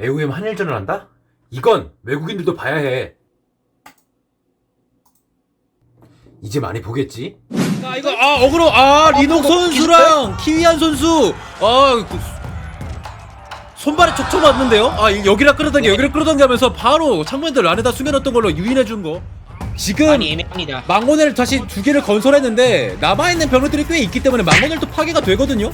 AOM 한일전을 한다? 이건 외국인들도 봐야 해. 이제 많이 보겠지? 아 이거 아 어그로 아 리녹 선수랑 키위안 선수 아 그, 손발에 촉촉 맞는데요? 아 이- 여기라 끌어당겨 여기를 끌어당겨 하면서 바로 창문들 안에다 숨겨놨던 걸로 유인해 준 거. 지금 많이 애매합니다. 망원을 다시 두 개를 건설했는데 남아있는 병력들이 꽤 있기 때문에 망원을도 파괴가 되거든요.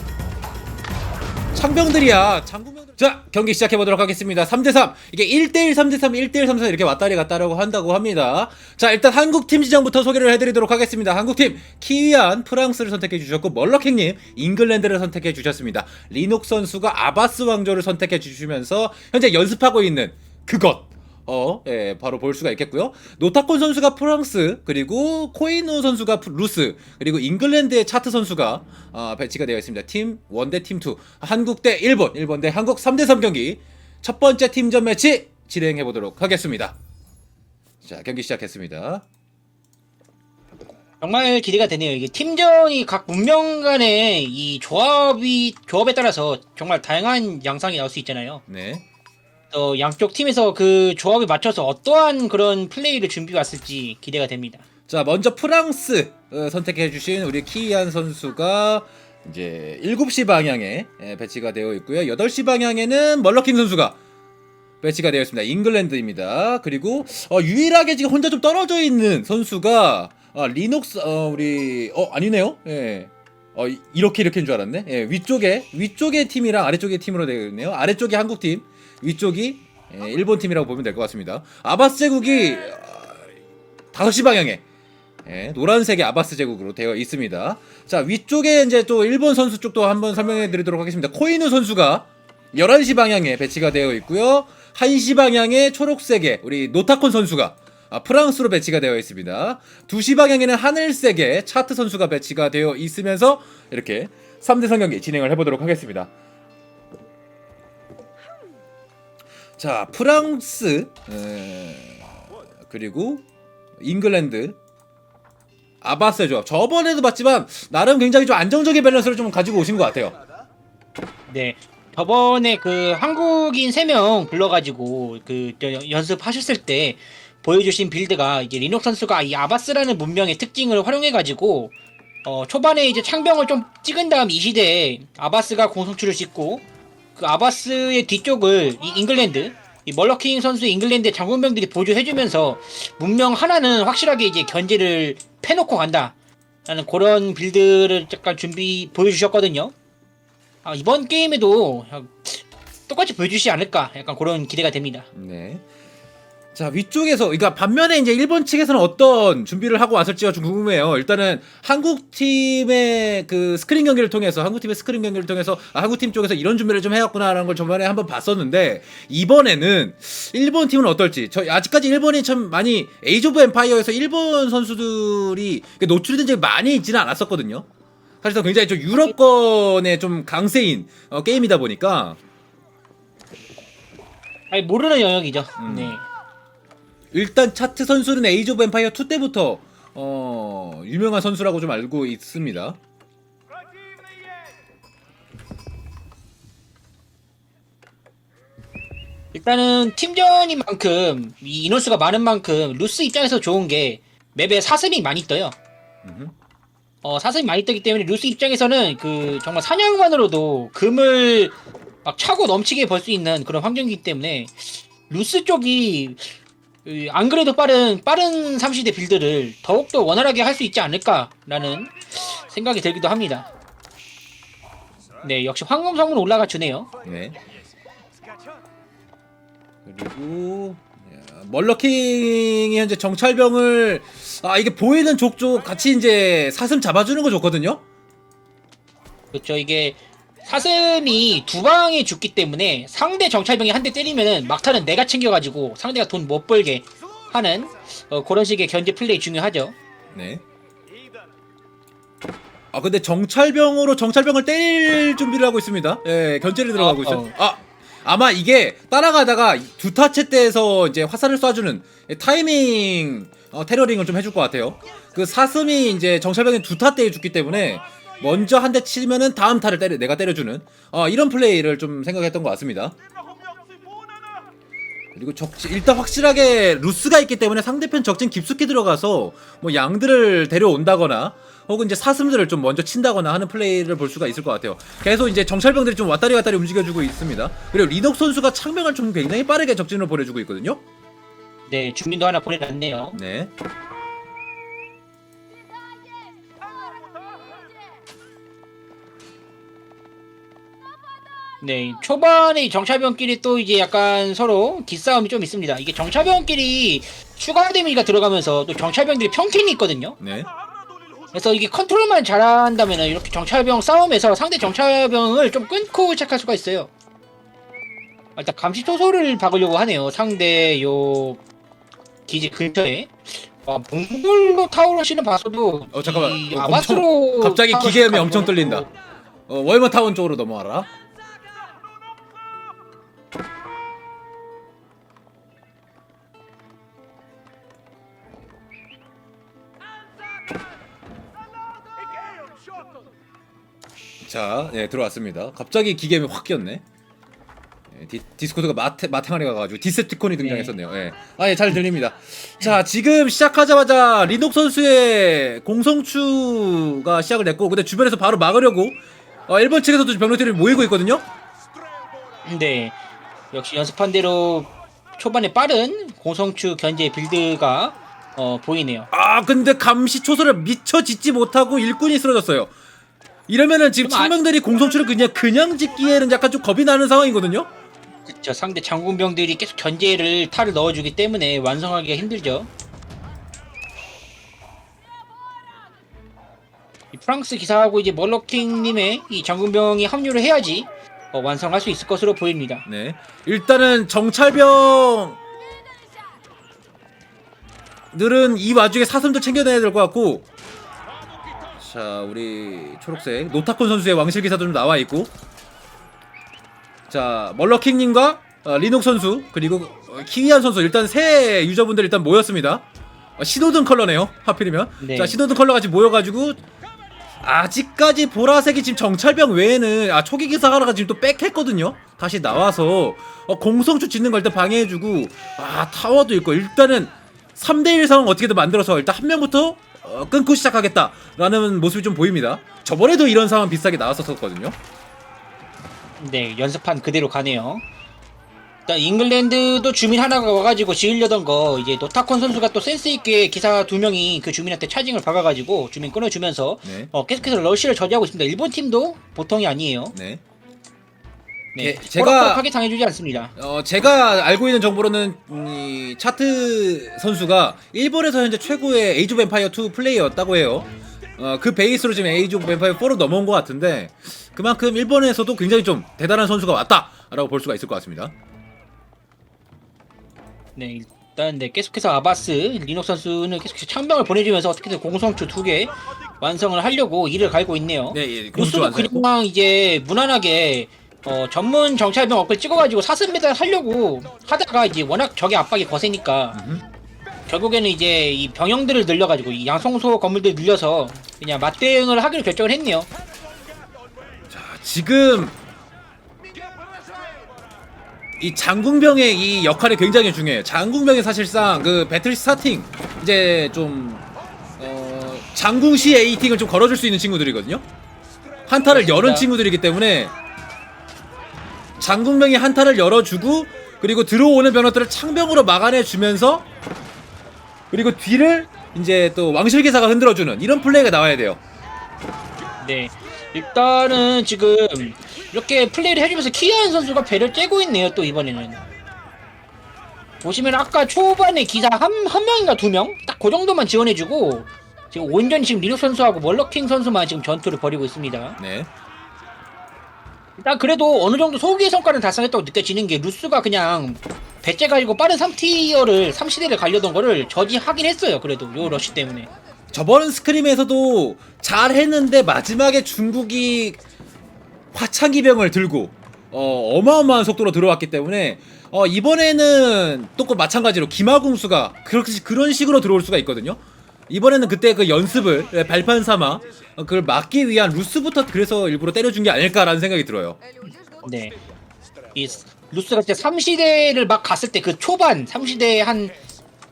창병들이야 장구병들 자 경기 시작해 보도록 하겠습니다. 3대3 이게 1대1 3대3 1대1 3대3 이렇게 왔다리 갔다라고 한다고 합니다. 자 일단 한국팀 지정부터 소개를 해드리도록 하겠습니다. 한국팀 키위안 프랑스를 선택해 주셨고 멀럭킹님 잉글랜드를 선택해 주셨습니다. 리녹 선수가 아바스 왕조를 선택해 주시면서 현재 연습하고 있는 그것 어, 예, 바로 볼 수가 있겠고요. 노타콘 선수가 프랑스, 그리고 코이노 선수가 프- 루스, 그리고 잉글랜드의 차트 선수가 아, 배치가 되어 있습니다. 팀 1대 팀 2. 한국 대 일본, 일본 대 한국 3대 3 경기. 첫 번째 팀전 매치 진행해 보도록 하겠습니다. 자, 경기 시작했습니다. 정말 기대가 되네요. 이게 팀전이 각 문명 간의 이 조합이 조합에 따라서 정말 다양한 양상이 나올 수 있잖아요. 네. 또 양쪽 팀에서 그 조합에 맞춰서 어떠한 그런 플레이를 준비해 왔을지 기대가 됩니다. 자, 먼저 프랑스 어, 선택해 주신 우리 키이안 선수가 이제 7시 방향에 예, 배치가 되어 있고요. 8시 방향에는 멀러킹 선수가 배치가 되어 있습니다. 잉글랜드입니다. 그리고 어, 유일하게 지금 혼자 좀 떨어져 있는 선수가 아, 리녹스 어, 우리 어 아니네요. 예. 어 이- 이렇게 이렇게인 줄 알았네. 예, 위쪽에 위쪽의 팀이랑 아래쪽의 팀으로 되어 있네요. 아래쪽이 한국 팀, 위쪽이 예, 일본 팀이라고 보면 될 것 같습니다. 아바스 제국이 어, 5시 방향에 예, 노란색의 아바스 제국으로 되어 있습니다. 자, 위쪽에 이제 또 일본 선수 쪽도 한번 설명해 드리도록 하겠습니다. 코이누 선수가 11시 방향에 배치가 되어 있고요. 1시 방향에 초록색의 우리 노타콘 선수가 아, 프랑스로 배치가 되어 있습니다. 2시 방향에는 하늘색의 차트 선수가 배치가 되어 있으면서 이렇게 3대3 경기 진행을 해보도록 하겠습니다. 자, 프랑스 에, 그리고 잉글랜드 아바스의 조합. 저번에도 봤지만 나름 굉장히 좀 안정적인 밸런스를 좀 가지고 오신 것 같아요. 네. 저번에 그 한국인 3명 불러가지고 그저 연습하셨을 때 보여주신 빌드가 이제 리녹 선수가 이 아바스라는 문명의 특징을 활용해가지고 어 초반에 이제 창병을 좀 찍은 다음 이 시대에 아바스가 공성출을 짓고 그 아바스의 뒤쪽을 이 잉글랜드 이 멀러킹 선수 잉글랜드 장군병들이 보조해주면서 문명 하나는 확실하게 이제 견제를 패놓고 간다. 라는 그런 빌드를 약간 준비 보여주셨거든요. 아, 이번 게임에도 똑같이 보여주시지 않을까 약간 그런 기대가 됩니다. 네. 자 위쪽에서 그러니까 반면에 이제 일본 측에서는 어떤 준비를 하고 왔을지가 좀 궁금해요. 일단은 한국 팀의 그 스크린 경기를 통해서 한국 팀의 스크린 경기를 통해서 아, 한국 팀 쪽에서 이런 준비를 좀 해왔구나라는 걸 저번에 한번 봤었는데 이번에는 일본 팀은 어떨지 저 아직까지 일본이 참 많이 에이즈 오브 엠파이어에서 일본 선수들이 노출된 적이 많이 있지는 않았었거든요. 사실 굉장히 좀 유럽권의 좀 강세인 어, 게임이다 보니까 아니 모르는 영역이죠. 음. 네. 일단 차트 선수는 에이즈 오브 엠파이어 2 때부터 어, 유명한 선수라고 좀 알고 있습니다. 일단은 팀전인 만큼 이 인원수가 많은 만큼 루스 입장에서 좋은 게 맵에 사슴이 많이 떠요. 음흠. 어 사슴이 많이 뜨기 때문에 루스 입장에서는 그 정말 사냥만으로도 금을 막 차고 넘치게 벌 수 있는 그런 환경이기 때문에 루스 쪽이 그, 안 그래도 빠른 빠른 3시대 빌드를 더욱더 원활하게 할 수 있지 않을까라는 생각이 들기도 합니다. 네 역시 황금성문 올라가 주네요. 네. 그리고 야, 멀러킹이 현재 정찰병을 아 이게 보이는 족족 같이 이제 사슴 잡아주는 거 좋거든요. 그렇죠. 이게 사슴이 두 방에 죽기 때문에 상대 정찰병이 한 대 때리면은 막타는 내가 챙겨가지고 상대가 돈 못 벌게 하는 어, 그런 식의 견제 플레이 중요하죠. 네. 아 근데 정찰병으로 정찰병을 때릴 준비를 하고 있습니다. 예, 견제를 들어가고 어, 있어요. 어. 아 아마 이게 따라가다가 두 타체 때에서 이제 화살을 쏴주는 타이밍 어, 테러링을 좀 해줄 것 같아요. 그 사슴이 이제 정찰병이 두 타 때에 죽기 때문에 먼저 한 대 치면은 다음 타를 때려 내가 때려주는 어, 이런 플레이를 좀 생각했던 것 같습니다. 그리고 적진 일단 확실하게 루스가 있기 때문에 상대편 적진 깊숙이 들어가서 뭐 양들을 데려온다거나 혹은 이제 사슴들을 좀 먼저 친다거나 하는 플레이를 볼 수가 있을 것 같아요. 계속 이제 정찰병들이 좀 왔다리 갔다리 움직여주고 있습니다. 그리고 리녹 선수가 창병을 좀 굉장히 빠르게 적진으로 보내주고 있거든요. 네, 주민도 하나 보내놨네요. 네. 네, 초반에 이 정찰병끼리 또 이제 약간 서로 기싸움이 좀 있습니다. 이게 정찰병끼리 추가 데미지가 들어가면서 또 정찰병들이 평캔이 있거든요. 네. 그래서 이게 컨트롤만 잘한다면 이렇게 정찰병 싸움에서 상대 정찰병을 좀 끊고 시작할 수가 있어요. 아, 일단 감시 소소를 박으려고 하네요. 상대 요 기지 근처에. 아, 몽골로 타오르시는 봤어도 어, 잠깐만. 이 어, 아바스로 갑자기 타오르시는 기계음이 엄청 떨린다. 어, 월머타운 쪽으로 넘어와라. 자, 예, 들어왔습니다. 갑자기 기계음이 확 끼었네. 예, 디, 디스코드가 마테, 마탱아리 가가지고 디세티콘이 등장했었네요. 예. 아, 예, 잘 들립니다. 자, 지금 시작하자마자 리녹 선수의 공성추가 시작을 했고, 근데 주변에서 바로 막으려고 어, 일본 측에서도 병력들이 모이고 있거든요. 네. 역시 연습한 대로 초반에 빠른 공성추 견제 빌드가 어, 보이네요. 아, 근데 감시 초소를 미처 짓지 못하고 일꾼이 쓰러졌어요. 이러면은 지금 그럼 아- 창병들이 공성추를 그냥 그냥 짓기에는 약간 좀 겁이 나는 상황이거든요. 그쵸 상대 장군병들이 계속 견제를 탈을 넣어주기 때문에 완성하기가 힘들죠. 이 프랑스 기사하고 이제 멀러킹님의 이 장군병이 합류를 해야지 어, 완성할 수 있을 것으로 보입니다. 네. 일단은 정찰병 들은 이 와중에 사슴도 챙겨내야 될 것 같고 자 우리 초록색 노타콘 선수의 왕실 기사도 좀 나와 있고 자 멀러킹님과 어, 리녹 선수 그리고 어, 키위안 선수 일단 새 유저분들 일단 모였습니다 어, 신호등 컬러네요 하필이면 네. 자 신호등 컬러 같이 모여가지고 아직까지 보라색이 지금 정찰병 외에는 아 초기 기사 하나가 지금 또 빽했거든요. 다시 나와서 어, 공성추 짓는 걸 일단 방해해주고 아 타워도 있고 일단은 3대1 상황 어떻게든 만들어서 일단 한 명부터 어, 끊고 시작하겠다라는 모습이 좀 보입니다. 저번에도 이런 상황 비슷하게 나왔었거든요. 네 연습한 그대로 가네요. 일단 잉글랜드도 주민 하나가 와가지고 지으려던 거 이제 노타콘 선수가 또 센스 있게 기사 두 명이 그 주민한테 차징을 박아가지고 주민 끊어주면서 네. 어, 계속해서 러시를 저지하고 있습니다. 일본 팀도 보통이 아니에요. 네. 네, 예, 제가 제가- 하게 당해주지 않습니다. 어, 제가 알고 있는 정보로는 음, 이 차트 선수가 일본에서 현재 최고의 에이즈 오브 엠파이어 2 플레이였다고 해요. 어, 그 베이스로 지금 에이즈 오브 엠파이어 4로 넘어온 것 같은데 그만큼 일본에서도 굉장히 좀 대단한 선수가 왔다라고 볼 수가 있을 것 같습니다. 네, 일단 네 계속해서 아바스 리녹 선수는 계속해서 창병을 보내주면서 어떻게든 공성추 두 개 완성을 하려고 이를 갈고 있네요. 네, 예, 공수 루스도 완성했고. 그냥 이제 무난하게 어, 전문 정찰병 업글 찍어가지고 사슴 배달 하려고 하다가 이제 워낙 적의 압박이 거세니까 음흠. 결국에는 이제 이 병영들을 늘려가지고 이 양성소 건물들 늘려서 그냥 맞대응을 하기로 결정을 했네요. 자, 지금 이 장궁병의 이 역할이 굉장히 중요해요. 장궁병이 사실상 그 배틀 스타팅 이제 좀 어, 장궁 시 에이팅을 좀 걸어줄 수 있는 친구들이거든요. 한타를. 열은 친구들이기 때문에 장궁병이 한타를 열어주고 그리고 들어오는 병력들을 창병으로 막아내 주면서 그리고 뒤를 이제 또 왕실기사가 흔들어주는 이런 플레이가 나와야 돼요. 네. 일단은 지금 이렇게 플레이를 해주면서 키아한 선수가 배를 째고 있네요. 또 이번에는 보시면 아까 초반에 기사 한, 한 명인가 두 명? 딱 그 정도만 지원해주고 지금 온전히 지금 리노 선수하고 멀러킹 선수만 지금 전투를 벌이고 있습니다. 네. 일단 그래도 어느 정도 소기의 성과는 달성했다고 느껴지는 게 루스가 그냥 배째 가지고 빠른 3티어를 3시대를 가려던 거를 저지하긴 했어요. 그래도 요 러쉬 때문에. 저번 스크림에서도 잘 했는데 마지막에 중국이 화창기병을 들고 어, 어마어마한 속도로 들어왔기 때문에 어, 이번에는 또그 마찬가지로 기마궁수가 그렇게 그런 식으로 들어올 수가 있거든요. 이번에는 그때 그 연습을 예, 발판 삼아 어, 그걸 막기 위한 루스부터 그래서 일부러 때려준 게 아닐까라는 생각이 들어요. 네. 이 루스가 진짜 3시대를 막 갔을 때 그 초반 3시대 한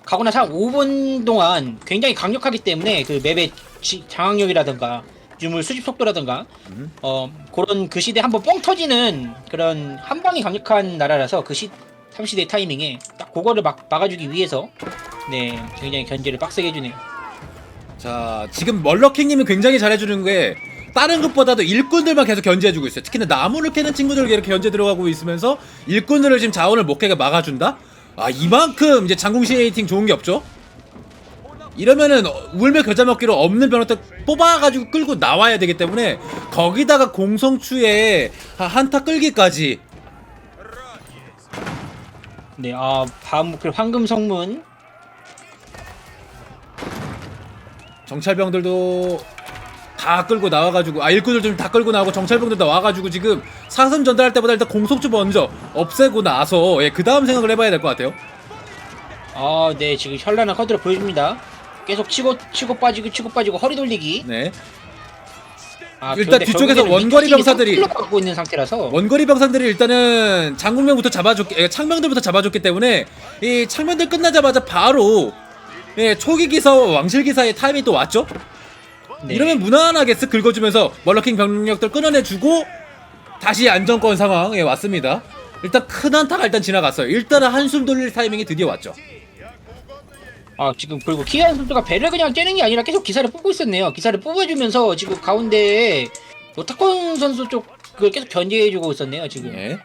가고 나서 한 5분 동안 굉장히 강력하기 때문에 그 맵의 지- 장악력이라든가 유물 수집 속도라든가 음. 어 그런 그 시대 한번 뻥 터지는 그런 한 방이 강력한 나라라서 그 시, 3시대 타이밍에 딱 그거를 막 막아주기 위해서 네 굉장히 견제를 빡세게 해주네요. 자 지금 멀럭킹님이 굉장히 잘해주는 게 다른 것보다도 일꾼들만 계속 견제해주고 있어요. 특히나 나무를 캐는 친구들 이렇게 견제 들어가고 있으면서 일꾼들을 지금 자원을 못 캐게 막아준다. 아 이만큼 이제 장궁 시 에이팅 좋은 게 없죠. 이러면은 울며 겨자 먹기로 없는 변호터 뽑아가지고 끌고 나와야 되기 때문에 거기다가 공성추에 한- 한타 끌기까지 네, 아 다음 목표 황금 성문 정찰병들도 다 끌고 나와가지고 아 일꾼들 좀 다 끌고 나오고 정찰병들도 와가지고 지금 사슴 전달할 때보다 일단 공속주 먼저 없애고 나서 예, 그 다음 생각을 해봐야 될 것 같아요. 아, 네, 지금 현란한 카드를 보여줍니다. 계속 치고 치고 빠지고 치고 빠지고 허리 돌리기. 네. 아, 일단 그런데 뒤쪽에서 결국에는 원거리 위쪽이 병사들이- 상필로 갖고 있는 상태라서 원거리 병사들이 일단은 장군명부터 잡아줬기, 예, 창병들부터 잡아줬기 때문에 이 창병들 끝나자마자 바로 예, 초기 기사와 왕실 기사의 타임이 또 왔죠. 네. 이러면 무난하게 쓱 긁어주면서 멀러킹 병력들 끊어내주고 다시 안정권 상황에 왔습니다. 일단 큰 한타가 일단 지나갔어요. 일단은 한숨 돌릴 타이밍이 드디어 왔죠. 아 지금 그리고 키안 선수가 배를 그냥 째는 게 아니라 계속 기사를 뽑고 있었네요. 기사를 뽑아주면서 지금 가운데에 오타콘 선수 쪽 그걸 계속 견제해주고 있었네요. 지금. 예.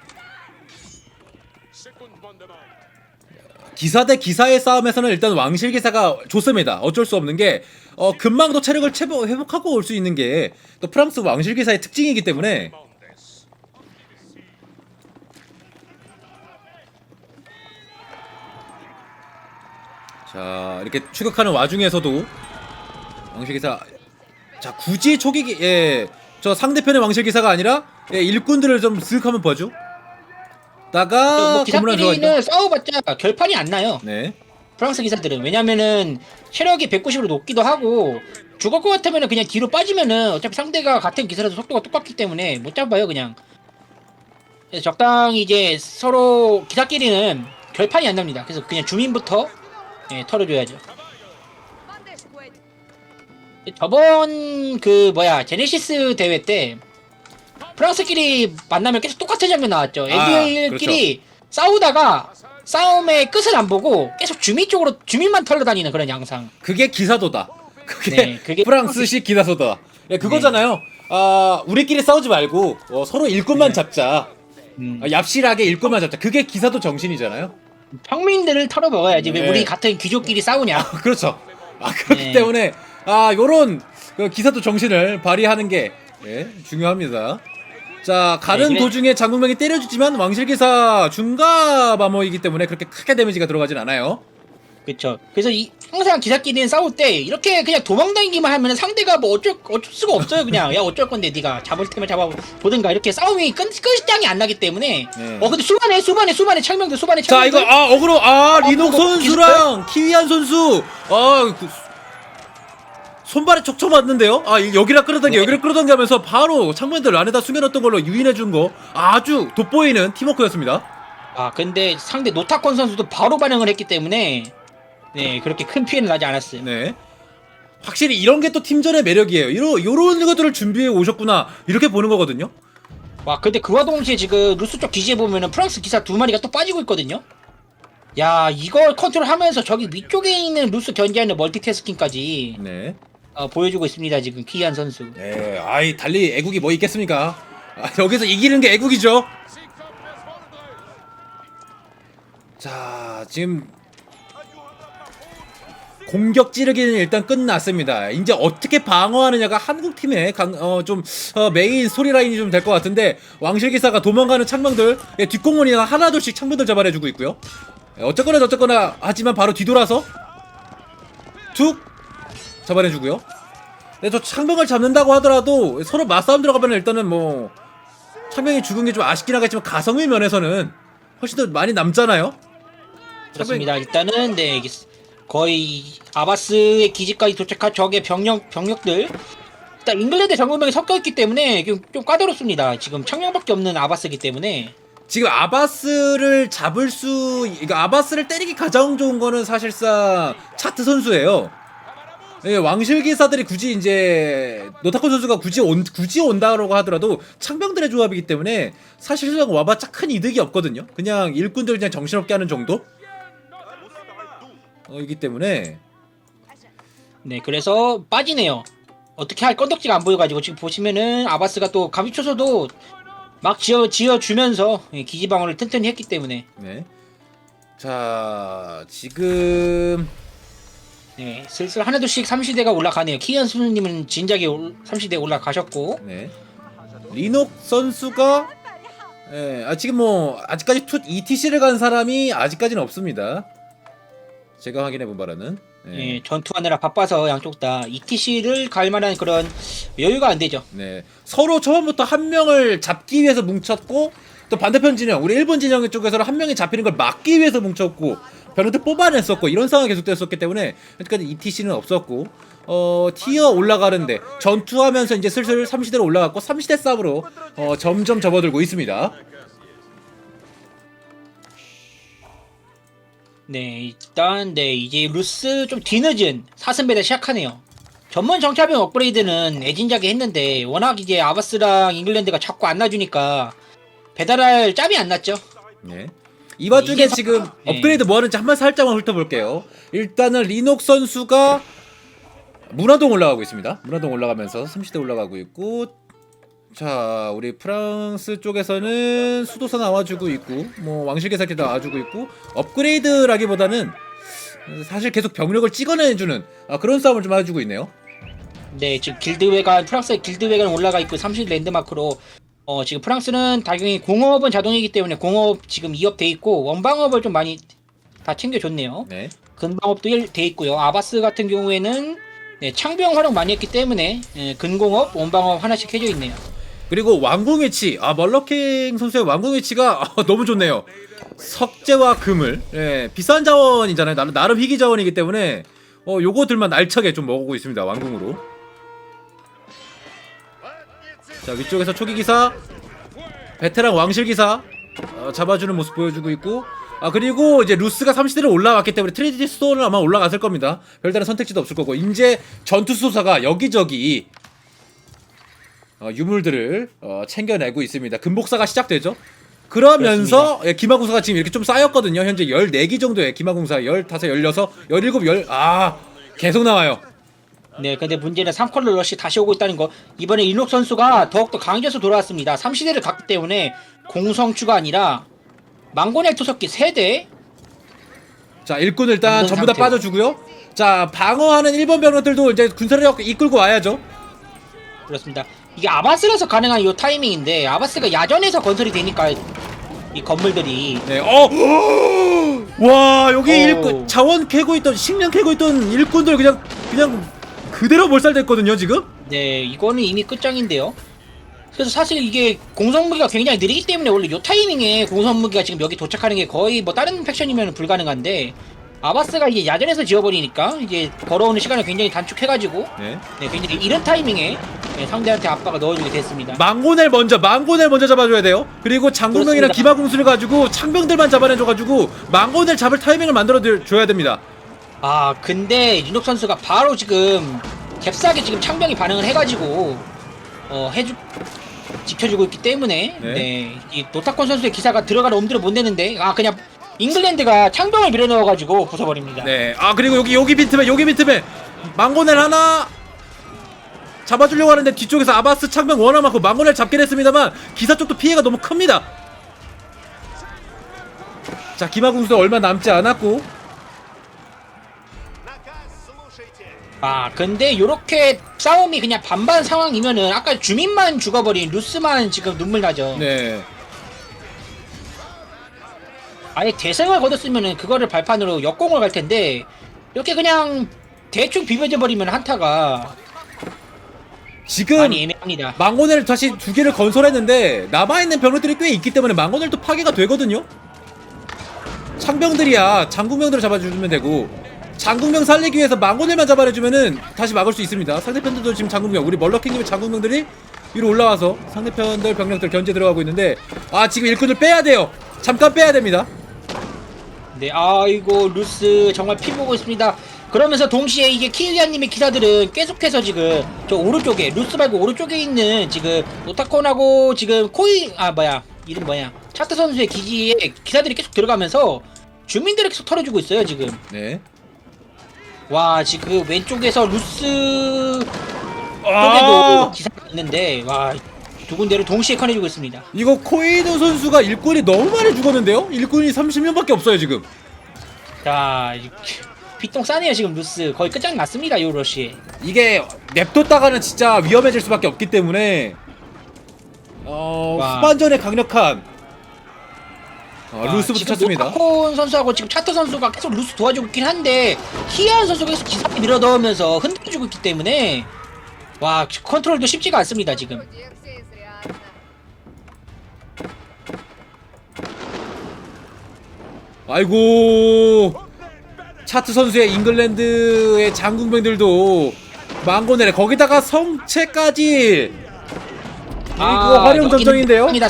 기사 대 기사의 싸움에서는 일단 왕실 기사가 좋습니다. 어쩔 수 없는 게 어, 금방도 체력을 체보, 회복하고 올 수 있는 게 또 프랑스 왕실 기사의 특징이기 때문에 자 이렇게 추격하는 와중에서도 왕실 기사 자 굳이 초기 예 저 상대편의 왕실 기사가 아니라 예, 일꾼들을 좀 쓱 한번 봐줘. 다가 뭐 건물 기사끼리는 싸워봤자 결판이 안 나요. 네. 프랑스 기사들은. 왜냐면은 체력이 190으로 높기도 하고 죽을 것 같으면은 그냥 뒤로 빠지면은 어차피 상대가 같은 기사라도 속도가 똑같기 때문에 못 잡아요 그냥. 그래서 적당히 이제 서로 기사끼리는 결판이 안 납니다. 그래서 그냥 주민부터 예, 털어줘야죠. 저번 그 뭐야 제네시스 대회 때 프랑스끼리 만나면 계속 똑같은 장면 나왔죠 아, LDL끼리 싸우다가 싸움의 끝을 안 보고 계속 주민 쪽으로 주민만 털러 다니는 그런 양상 그게 기사도다. 그게, 네, 그게 프랑스식 기사도다. 예, 그거잖아요. 아, 우리끼리 싸우지 말고 어, 서로 일꾼만 네. 잡자. 음. 아, 얍실하게 일꾼만 잡자. 그게 기사도 정신이잖아요. 평민들을 털어먹어야지 네. 왜 우리 같은 귀족끼리 싸우냐 그렇죠. 아, 그렇기 네. 때문에 아, 요런 그 기사도 정신을 발휘하는 게 예, 중요합니다. 자, 가는 네, 도중에 장군명이 때려주지만 왕실기사 중갑 암호이기 때문에 그렇게 크게 데미지가 들어가진 않아요. 그쵸. 그래서 이 항상 기사끼리는 싸울 때 이렇게 그냥 도망다니기만 하면 상대가 뭐 어쩔 어쩔 수가 없어요 그냥. 야 어쩔 건데 네가 잡을 테면 잡아 보든가. 이렇게 싸움이 끝 끝장이 안 나기 때문에. 네. 어 근데 수반에 수반에 수반에 창명들 수반에 자 창명들 이거 아 어그로 아 리녹 어, 선수랑 키위안 선수. 아 그, 손발에 촉촉 맞는데요? 아 이- 여기라 끌어당겨 네. 여기를 끌어당겨 하면서 바로 창문들 안에다 숨겨놨던 걸로 유인해 준 거 아주 돋보이는 팀워크였습니다. 아 근데 상대 노타콘 선수도 바로 반응을 했기 때문에 네 그렇게 큰 피해는 나지 않았어요. 네. 확실히 이런 게 또 팀전의 매력이에요. 이런 요런 것들을 준비해 오셨구나 이렇게 보는 거거든요. 와 근데 그와 동시에 지금 루스 쪽 기지에 보면은 프랑스 기사 두 마리가 또 빠지고 있거든요. 야 이걸 컨트롤하면서 저기 위쪽에 있는 루스 견제하는 멀티태스킹까지. 네 어, 보여주고 있습니다 지금 키이안 선수. 네, 아이 달리 애국이 뭐 있겠습니까? 아, 여기서 이기는 게 애국이죠. 자, 지금 공격 찌르기는 일단 끝났습니다. 이제 어떻게 방어하느냐가 한국 팀의 강, 어, 좀 어, 메인 스토리라인이 좀 될 것 같은데 왕실 기사가 도망가는 창병들 예, 뒷공문이나 하나둘씩 창병들 잡아내주고 있고요. 예, 어쨌거나 저쨌거나 하지만 바로 뒤돌아서 툭 잡아내주고요. 근데 저 창병을 잡는다고 하더라도 서로 맞싸움 들어가면 일단은 뭐 창병이 죽은 게 좀 아쉽긴 하겠지만 가성비 면에서는 훨씬 더 많이 남잖아요. 그렇습니다. 일단은 네 이게 거의 아바스의 기지까지 도착한 적의 병력 병력들. 일단 잉글랜드 정보명이 섞여 있기 때문에 좀, 좀 까다롭습니다. 지금 청량밖에 없는 아바스이기 때문에 지금 아바스를 잡을 수, 그러니까 아바스를 때리기 가장 좋은 거는 사실상 차트 선수예요. 예, 왕실 기사들이 굳이 이제 노타코 선수가 굳이 온 굳이 온다라고 하더라도 창병들의 조합이기 때문에 사실상 와봤자 큰 이득이 없거든요. 그냥 일꾼들 그냥 정신없게 하는 정도. 어, 이기 때문에 네, 그래서 빠지네요. 어떻게 할 건덕지가 안 보여가지고 지금 보시면은 아바스가 또 가비초소도 막 지어 지어 주면서 기지방어를 튼튼히 했기 때문에 네. 자 지금 네, 슬슬 하나둘씩 3시대가 올라가네요. 키연 수님은 진작에 3시대 올라가셨고 네. 리녹 선수가 예, 아 지금 뭐 아직까지 투 ETC를 간 사람이 아직까지는 없습니다. 제가 확인해 본 바로는 예. 예, 전투하느라 바빠서 양쪽 다 ETC를 갈 만한 그런 여유가 안 되죠. 네. 서로 처음부터 한 명을 잡기 위해서 뭉쳤고 또 반대편 진영 우리 일본 진영 쪽에서는 한 명이 잡히는 걸 막기 위해서 뭉쳤고 변호태 뽑아냈었고 이런 상황이 계속됐었기 때문에 여태까지 ETC는 없었고 어 티어 올라가는데 전투하면서 이제 슬슬 3시대로 올라갔고 3시대 싸움으로 어 점점 접어들고 있습니다. 네, 일단 네 이제 루스 좀 뒤늦은 사슴배달 시작하네요. 전문 정찰병 업그레이드는 애진작에 했는데 워낙 이제 아바스랑 잉글랜드가 자꾸 안 놔주니까 배달할 짬이 안 났죠. 네. 이 와중에 이게 지금 사- 네. 업그레이드 뭐 하는지 한번 살짝만 훑어볼게요. 일단은 리녹 선수가 문화동 올라가고 있습니다. 문화동 올라가면서 30대 올라가고 있고 자 우리 프랑스 쪽에서는 수도사 나와주고 있고 뭐 왕실계사기 나와주고 있고 업그레이드라기보다는 사실 계속 병력을 찍어내주는 아, 그런 싸움을 좀 해주고 있네요. 네, 지금 길드웨간 프랑스의 길드웨간 올라가 있고 30 랜드마크로 어 지금 프랑스는 당연히 공업은 자동이기 때문에 공업 지금 2업 돼 있고 원방업을 좀 많이 다 챙겨줬네요. 네. 근방업도 일- 돼 있고요. 아바스 같은 경우에는 네, 창병 활용 많이 했기 때문에 예, 근공업, 원방업 하나씩 해져 있네요. 그리고 왕궁 위치 아 멀러킹 선수의 왕궁 위치가 아, 너무 좋네요 석재와 금을 예, 비싼 자원이잖아요 나름, 나름 희귀 자원이기 때문에 어 요거들만 알차게 좀 먹고 있습니다 왕궁으로 자 위쪽에서 초기 기사 베테랑 왕실 기사 어, 잡아주는 모습 보여주고 있고 아 그리고 이제 루스가 30대로 올라왔기 때문에 트레디티 스토어는 아마 올라갔을 겁니다 별다른 선택지도 없을 거고 이제 전투 수사가 여기저기 어, 유물들을 어, 챙겨내고 있습니다. 금복사가 시작되죠. 그러면서 예, 기마공사가 지금 이렇게 좀 쌓였거든요. 현재 14기 정도의 기마공사 15, 16, 17, 10. 아, 계속 나와요. 네, 근데 문제는 3컬러 러시 다시 오고 있다는 거. 이번에 인록 선수가 더욱더 강해져서 돌아왔습니다. 3시대를 갔기 때문에 공성추가 아니라 망고넬 투석기 3대 자, 일꾼 일단 전부 다 상태로. 빠져주고요. 자, 방어하는 일본 병력들도 이제 군사를 이끌고 와야죠. 그렇습니다. 이게 아바스라서 가능한 이 타이밍인데 아바스가 야전에서 건설이 되니까 이 건물들이 네, 어, 와 여기 오. 일꾼 자원 캐고 있던 식량 캐고 있던 일꾼들 그냥 그냥 그대로 몰살됐거든요 지금. 네 이거는 이미 끝장인데요. 그래서 사실 이게 공성무기가 굉장히 느리기 때문에 원래 이 타이밍에 공성무기가 지금 여기 도착하는 게 거의 뭐 다른 팩션이면 불가능한데 아바스가 이제 야전에서 지어버리니까 이제 걸어오는 시간을 굉장히 단축해가지고 네. 네, 굉장히 이른 타이밍에 네, 상대한테 압박을 넣어주게 됐습니다. 망고넬 먼저 망고넬 먼저 잡아줘야 돼요. 그리고 장군명이랑 그렇습니다. 기마공수를 가지고 창병들만 잡아내줘가지고 망고넬 잡을 타이밍을 만들어 줘야 됩니다. 아 근데 윤옥 선수가 바로 지금 잽싸게 지금 창병이 반응을 해가지고 어 해주 지켜주고 있기 때문에 네. 네이 노타콘 선수의 기사가 들어가는 엄두를 못 내는데 아 그냥 잉글랜드가 창병을 밀어넣어가지고 부숴버립니다. 네. 아 그리고 여기 여기 빈틈에 여기 빈틈에 망고넬 하나 잡아주려고 하는데 뒤쪽에서 아바스 창병 원화 맞고 망고넬 잡긴 했습니다만 기사 쪽도 피해가 너무 큽니다. 자 기마공수도 얼마 남지 않았고 아 근데 요렇게 싸움이 그냥 반반 상황이면은 아까 주민만 죽어버린 루스만 지금 눈물 나죠. 네. 아예 대승을 거뒀으면은 그거를 발판으로 역공을 갈 텐데 이렇게 그냥 대충 비벼져 버리면 한타가 지금 많이 애매합니다. 망고넬 다시 두 개를 건설했는데 남아있는 병력들이 꽤 있기 때문에 망고넬도 파괴가 되거든요. 창병들이야 장군병들을 잡아주면 되고 장군병 살리기 위해서 망고넬만 잡아내주면은 다시 막을 수 있습니다. 상대편들도 지금 장군병 우리 멀러킹님의 장군병들이 위로 올라와서 상대편들 병력들 견제 들어가고 있는데 아 지금 일꾼을 빼야 돼요. 잠깐 빼야 됩니다. 네, 아이고 루스 정말 피 보고 있습니다. 그러면서 동시에 이게 키리안님의 기사들은 계속해서 지금 저 오른쪽에 루스 말고 오른쪽에 있는 지금 오타콘하고 지금 코이 아 뭐야 이름 뭐야 차트 선수의 기지에 기사들이 계속 들어가면서 주민들을 계속 털어주고 있어요 지금. 네. 와 지금 왼쪽에서 루스 아! 쪽에도 기사가 있는데 와 두 군데를 동시에 커내주고 있습니다. 이거 코이노 선수가 일꾼이 너무 많이 죽었는데요? 일꾼이 30명밖에 없어요 지금. 자 이- 피똥 싸네요 지금 루스 거의 끝장났습니다 요 러시. 이게 냅뒀다가는 진짜 위험해질 수밖에 없기 때문에 어 와. 후반전에 강력한 어, 루스부터 지금 쳤습니다. 노타콘 선수하고 지금 차트 선수가 계속 루스 도와주고 있긴 한데 히안 선수가 계속 기사를 밀어 넣으면서 흔들어주고 있기 때문에 와 컨트롤도 쉽지가 않습니다 지금. 아이고 차트 선수의 잉글랜드의 장군병들도 망고네래 거기다가 성체까지 이거 활용 아, 여기는 전전인데요? 대박이다.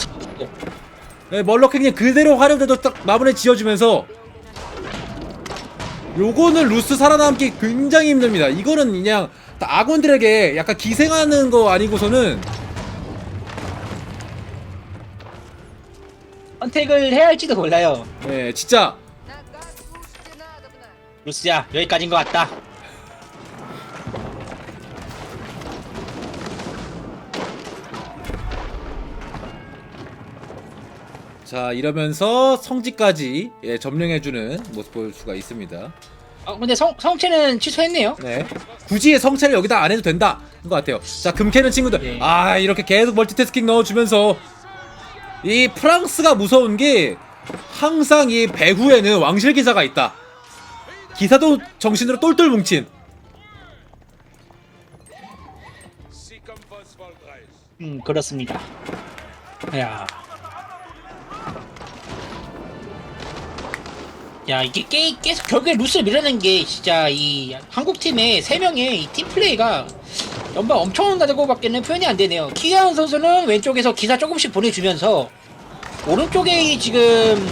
네, 멀럭 행님 그대로 활용돼도 딱 마무리 지어주면서 요거는 루스 살아남기 굉장히 힘듭니다. 이거는 그냥 딱 아군들에게 약간 기생하는 거 아니고서는 선택을 해야 할지도 몰라요. 네, 진짜 루스야 여기까지인 것 같다. 자 이러면서 성지까지 예, 점령해주는 모습 볼 수가 있습니다. 어 근데 성 성체는 취소했네요. 네. 굳이 성체를 여기다 안 해도 된다. 것 같아요. 자, 금캐는 친구들. 네. 아, 이렇게 계속 멀티태스킹 넣어주면서 이 프랑스가 무서운 게 항상 이 배후에는 왕실 기사가 있다. 기사도 정신으로 똘똘 뭉친. 음 그렇습니다. 야. 야 이게 게, 계속 결국에 루스를 밀어낸 게 진짜 이 한국 팀의 세 명의 이 팀 플레이가 연방 엄청 온다고밖에는 표현이 안 되네요. 키아운 선수는 왼쪽에서 기사 조금씩 보내주면서 오른쪽에 이 지금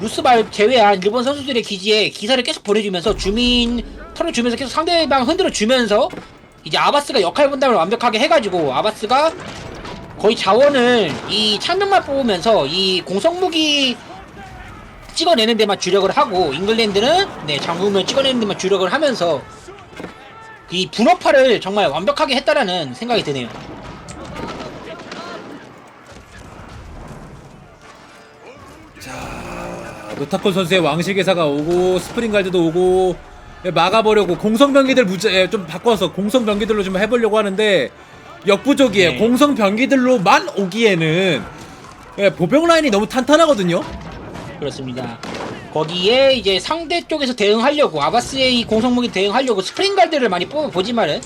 루스발 제외한 일본 선수들의 기지에 기사를 계속 보내주면서 주민 털어주면서 계속 상대방 흔들어 주면서 이제 아바스가 역할 분담을 완벽하게 해가지고 아바스가 거의 자원을 이 창명만 뽑으면서 이 공성무기 찍어내는 데만 주력을 하고 잉글랜드는 네 장군을 찍어내는 데만 주력을 하면서 이 분업화를 정말 완벽하게 했다라는 생각이 드네요. 아, 노타콘 선수의 왕실 기사가 오고 스프링 갈드도 오고 예, 막아보려고 공성 병기들 무자, 예, 좀 바꿔서 공성 병기들로 좀 해보려고 하는데 역부족이에요. 네. 공성 병기들로만 오기에는 예, 보병 라인이 너무 탄탄하거든요. 그렇습니다. 거기에 이제 상대 쪽에서 대응하려고 아바스의 이 공성무기 대응하려고 스프링갈드를 많이 뽑아보지만은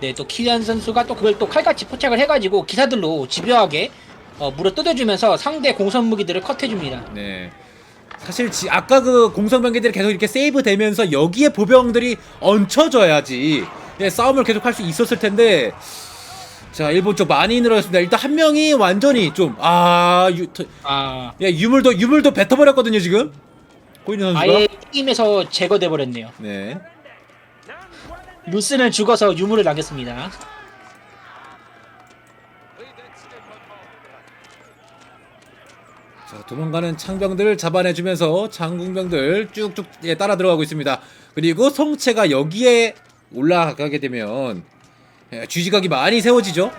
네 또 키리안 선수가 또 그걸 또 칼같이 포착을 해가지고 기사들로 집요하게 어, 물어 뜯어주면서 상대 공성무기들을 컷해줍니다. 네. 사실 지, 아까 그 공성 병기들이 계속 이렇게 세이브 되면서 여기에 보병들이 얹혀져야지 예, 싸움을 계속 할 수 있었을 텐데 자 일본 쪽 많이 늘어났습니다. 일단 한 명이 완전히 좀아 아 예, 유물도 유물도 뱉어버렸거든요 지금 고인희 선수가 아예 게임에서 제거돼 버렸네요. 네. 루스는 죽어서 유물을 남겼습니다. 자 도망가는 창병들 잡아내주면서 장궁병들 쭉쭉 예, 따라 들어가고 있습니다. 그리고 성체가 여기에 올라가게 되면 예, 주지각이 많이 세워지죠.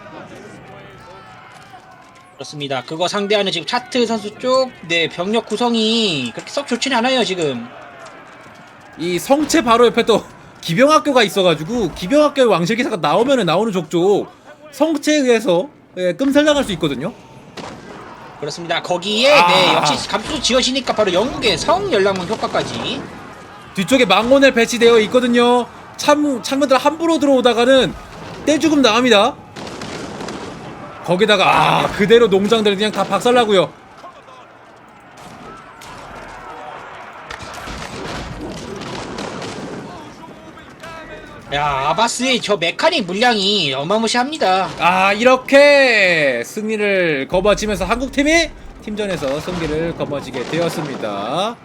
그렇습니다. 그거 상대하는 지금 차트 선수 쪽, 네 병력 구성이 그렇게 썩 좋지는 않아요 지금. 이 성체 바로 옆에 또 기병학교가 있어가지고 기병학교의 왕실기사가 나오면은 나오는 족족 성체에 의해서 예, 끔살당할 수 있거든요. 그렇습니다. 거기에 아. 네 역시 감수 지어지니까 바로 영국의 성 열람문 효과까지. 뒤쪽에 망원을 배치되어 있거든요. 참 창문들 함부로 들어오다가는 떼죽음 나갑니다. 거기다가 아, 그대로 농장들 그냥 다 박살나고요. 야 아바스의 저 메카닉 물량이 어마무시합니다. 아 이렇게 승리를 거머쥐면서 한국팀이 팀전에서 승리를 거머쥐게 되었습니다.